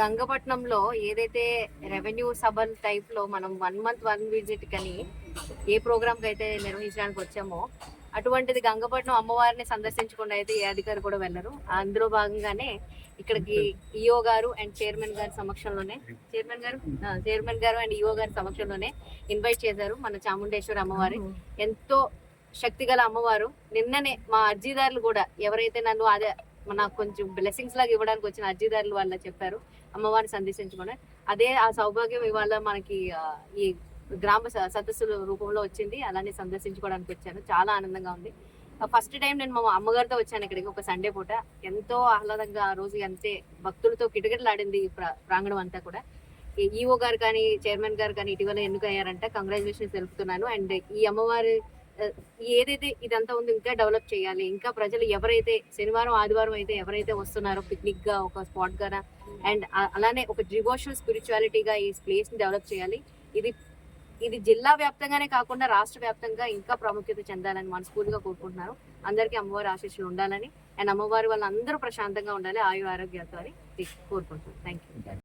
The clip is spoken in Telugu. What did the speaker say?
గంగపట్నంలో ఏదైతే రెవెన్యూ సభల్ టైప్లో మనం వన్ మంత్ వన్ విజిట్ కని ఏ ప్రోగ్రామ్ అయితే నిర్వహించడానికి వచ్చామో అటువంటిది గంగపట్నం అమ్మవారిని సందర్శించకుండా అయితే ఏ అధికారి కూడా వెళ్ళరు. అందులో భాగంగానే ఇక్కడికి ఈఓ గారు అండ్ చైర్మన్ గారి సమక్షంలోనే చైర్మన్ గారు? చైర్మన్ గారు అండ్ ఈఓ గారి సమక్షంలోనే ఇన్వైట్ చేశారు మన చాముండేశ్వరి అమ్మవారి ఎంతో శక్తి గల అమ్మవారు. నిన్ననే మా అర్జీదారులు కూడా ఎవరైతే నన్ను అదే నాకు కొంచెం బ్లెస్సింగ్స్ లాగా ఇవ్వడానికి వచ్చిన అర్జీదారులు వాళ్ళ చెప్పారు. అమ్మవారిని సందర్శించుకుని అదే ఆ సౌభాగ్యం ఇవాళ మనకి ఈ గ్రామ స- సదస్సుల రూపంలో వచ్చింది. అలానే సందర్శించుకోవడానికి వచ్చాను. చాలా ఆనందంగా ఉంది. ఫస్ట్ టైం నేను మా అమ్మగారితో వచ్చాను ఇక్కడికి ఒక సండే పూట. ఎంతో ఆహ్లాదంగా ఆ రోజు అంతే భక్తులతో కిటకిటలాడింది ఈ ప్రా- ప్రాంగణం అంతా కూడా. ఈ ఈఓ గారు కానీ చైర్మన్ గారు కానీ ఇటీవల ఎన్నికయ్యారంటే. కంగ్రాచులేషన్స్ తెలుపుతున్నాను. అండ్ ఈ అమ్మవారి ఏదైతే ఇదంతా ఉందో ఇంకా డెవలప్ చేయాలి. ఇంకా ప్రజలు ఎవరైతే శనివారం ఆదివారం అయితే ఎవరైతే వస్తున్నారో పిక్నిక్గా ఒక స్పాట్గా అండ్ అలానే ఒక డివోషనల్ స్పిరిచువాలిటీగా ఈ ప్లేస్ని డెవలప్ చేయాలి. ఇది ఇది జిల్లా వ్యాప్తంగానే కాకుండా రాష్ట్ర వ్యాప్తంగా ఇంకా ప్రాముఖ్యత చెందాలని మనస్ఫూర్తిగా కోరుకుంటున్నారు అందరికీ అమ్మవారి ఆశీస్సులు ఉండాలని అండ్ అమ్మవారి వాళ్ళందరూ ప్రశాంతంగా ఉండాలి ఆయు ఆరోగ్యాలతో అని కోరుకుంటున్నాను. Thank you